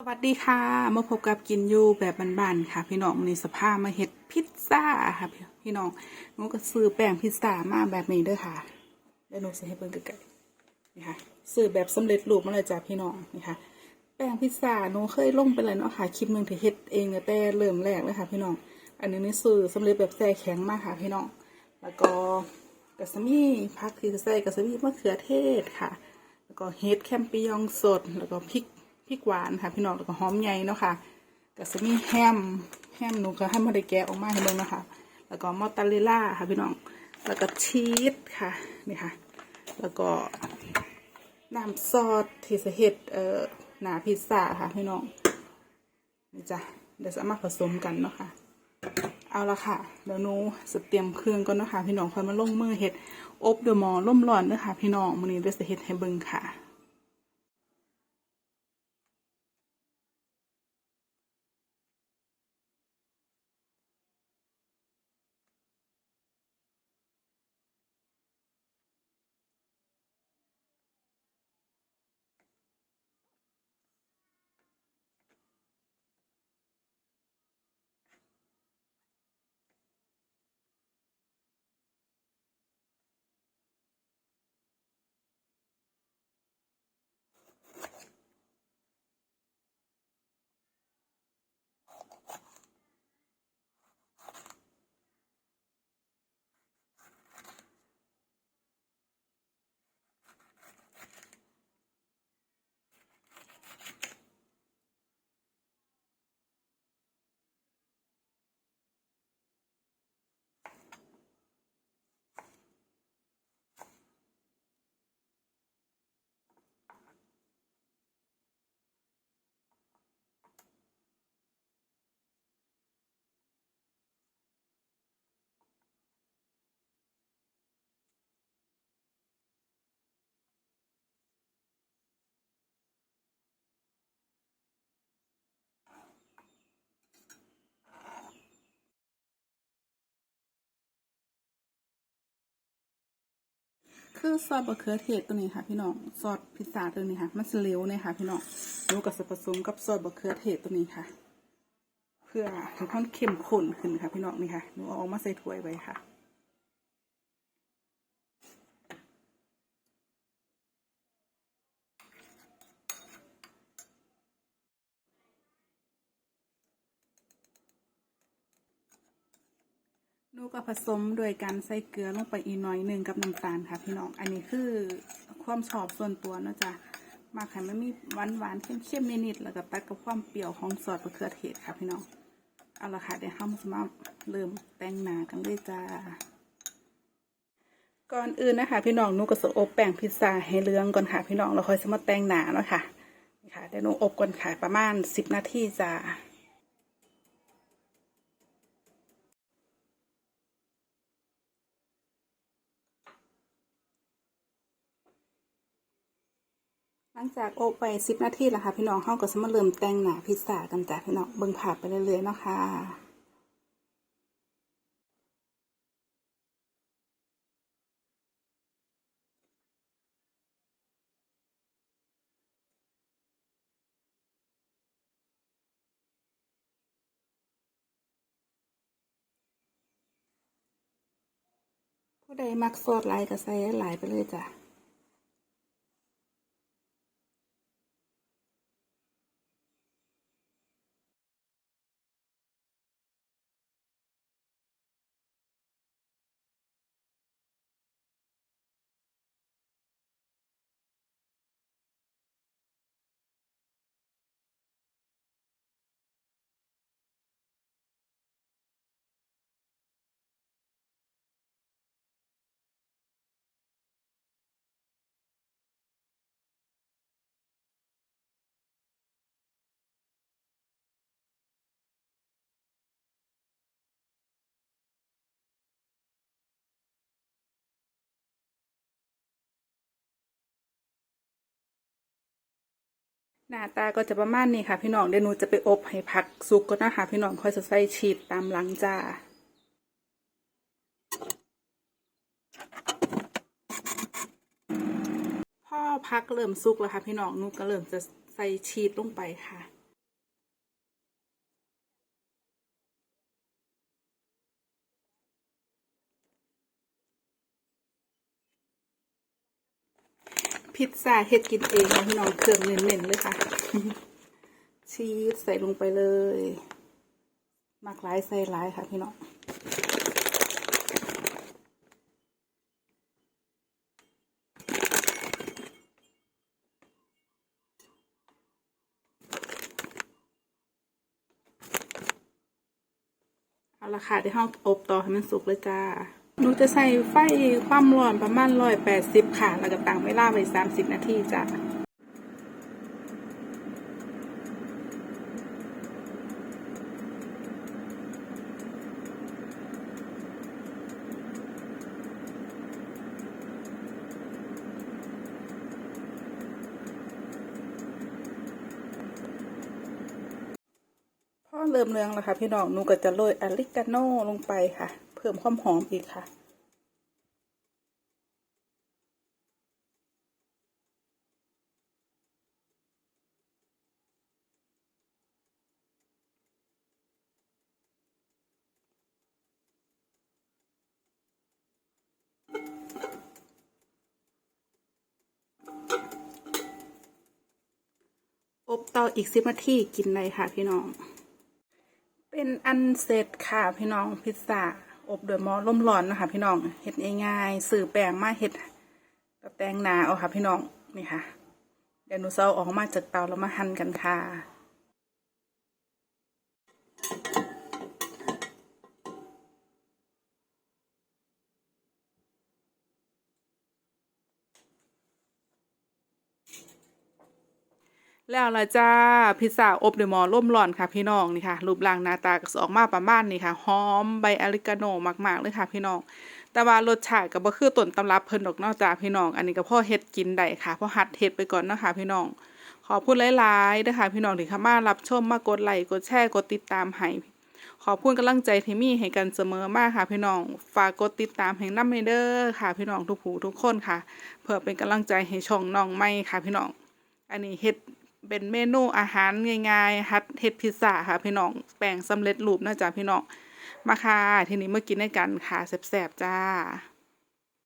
สวัสดีค่ะ มาพบกับกินอยู่แบบบ้านๆค่ะ พี่น้องในสภาพมาเฮ็ดพิซซ่าค่ะ พี่น้องหนูก็ซื้อแป้งพิซซ่ามาแบบนี้เด้อค่ะเดี๋ยวหนูจะให้เบิ่งใกล้ๆนี่ค่ะซื้อแบบสำเร็จรูปมาเลยจ้ะพี่น้องนี่ค่ะ แป้งพิซซ่าหนูเคยลงไปแล้วเนาะค่ะคลิปหนึ่งที่เฮ็ดเองแต่เริ่มแรกเลยค่ะ พี่น้อง อันนี้นี่ซื้อสำเร็จแบบแช่แข็งมากค่ะ พี่น้อง แล้วก็กระสมีผักที่จะใส่กระสมีมะเขือเทศค่ะ แล้วก็เฮ็ดแคมปิยองสดแล้วก็พริก พริกหวานค่ะ พี่น้องแล้วก็หอมใหญ่เนาะค่ะกระสมีแฮมแฮมหนูก็ให้มาได้แกะออกมาให้เบิ่งนะคะแล้วก็มอตตาเรลล่าค่ะพี่น้อง แล้วก็ชีสค่ะนี่ค่ะ แล้วก็น้ำซอสที่จะเฮ็ดเอ่อหนาพิซซ่าค่ะพี่น้องนี่จ้ะเดี๋ยวจะเอามาผสมกันเนาะค่ะ เอาละค่ะ เดี๋ยวหนูสเตรียมเครื่องก่อนเนาะคะพี่น้องคอยมาลงมือเฮ็ดอบเดอมอล่มร้อนเด้อค่ะพี่น้องมื้อนี้เดี๋ยวจะเฮ็ดให้เบิ่งค่ะ คือซอสบะเขือเทศตัวนี้ค่ะ พี่น้องซอสพิซซ่าตัวนี้ค่ะมันสเหลวเนี่ยค่ะ พี่น้องหนูก็จะผสมกับซอสบะเขือเทศตัวนี้ค่ะ เพื่อให้มันเข้มข้นขึ้นค่ะ พี่น้องนี่ค่ะหนูเอาออกมาใส่ถ้วยไว้ค่ะ ห นูก็ผสมโดยการใส่เกลือลงไปอีกหน่อยหนึ่งกับน้ำตาลค่ะพี่น้อง อันนี้คือความชอบส่วนตัวเนาะจ๊ะมากให้มันมีหวานหวานๆเข้มๆนิดๆแล้วก็ตัดกับความเปรี้ยวของซอสมะเขือเทศค่ะพี่น้อง เอาละค่ะเดี๋ยวเรามาเริ่มแต่งหนากันเลยจ้า ก่อนอื่นนะคะ พี่น้องนูก็จะอบแป้งพิซซ่าให้เลืองก่อนค่ะ พี่น้องเราค่อยจะมาแต่งหน้าเนาะค่ะนี่ค่ะเดี๋ยวนูอบก่อนค่ะประมาณสิบนาทีจ้า ลังจากอบไปสิบนาทีแล้วค่ะพี่น้องเฮาก็จะมาเริ่มแต่งหนาพิซซ่ากันจ้ะพี่น้องเบิ่งภาพไปเรื่อยๆเนาะค่ะผู้ใดมักซอสหลายก็ใส่หลายไปเลยจ้ะ หน้าตาก็จะประมาณนี้ค่ะ พี่น้องเดี๋ยวหนูจะไปอบให้ผักสุกก่อนนะคะพี่น้องค่อยจะใส่ชีสตามหลังจ้าพ่อพักเริ่มสุกแล้วค่ะ พี่น้องหนูก็เริ่มจะใส่ชีสลงไปค่ะ พิซซ่าเฮ็ดกินเองนะพี่น้องเครื่องเน้นๆเลยค่ะ ชีสใส่ลงไปเลยมากหลายใส่หลายค่ะพี่น้องเอาละค่ะเดี๋ยวห้องอบต่อให้มันสุกเลยจ้า หนูจะใส่ไฟความร้อนประมาณร้อยแปดสิบค่ะ แล้วก็ตั้งเวลาไว้สามสิบนาทีจ้าพอเริ่มเรืองแล้วค่ะพี่น้องหนูก็จะโรยอลิกาโน่ลงไปค่ะ เพิ่มความหอมอีกค่ะ อบต่ออีกสิบนาทีกินเลยค่ะพี่น้อง เป็นอันเสร็จค่ะพี่น้องพิซซ่า อบด้วยหม้อลมร้อนนะคะ พี่น้องเห็ดง่ายๆสื่อแป้งมาเห็ดกับแตงนาเอาค่ะ พี่น้องนี่ค่ะเดี๋ยวหนูเซาออกมาจากเตาแล้วมาหั่นกันค่ะ แล้วละจ้าพิซซ่าอบด้วยหม้อร่มร้อนค่ะพี่น้องนี่ค่ะ รูปร่างหน้าตาก็สออกมาประมาณนี้ค่ะหอมใบอริกาโนมากๆเลยค่ะพี่น้อง แต่ว่ารสชาติก็บ่คือต้นตำรับเพิ่นดอกนอกจากพี่น้อง อันนี้ก็พ่อเฮ็ดกินได้ค่ะพ่อหัดเฮ็ดไปก่อนนะคะพี่น้อง ขอบคุณหลายๆเด้อค่ะพี่น้องที่เข้ามารับชมมากดไลค์กดแชร์กดติดตามให้ขอบคุณกำลังใจที่มีให้กันเสมอมากค่ะ พี่น้องฝากกดติดตามให้นำให้เด้อค่ะ พี่น้องทุกผู้ทุกคนค่ะ เพื่อเป็นกำลังใจให้ช่องน้องใหม่ค่ะ พี่น้อง อันนี้เฮ็ด เป็นเมนูอาหารง่ายๆฮัดเฮ็ดพิซซ่าค่ะพี่น้องแป้งสำเร็จรูปนะจ๊ะพี่น้องมาค่ะทีนี้มากินด้วยกันค่ะแซ่บๆจ้า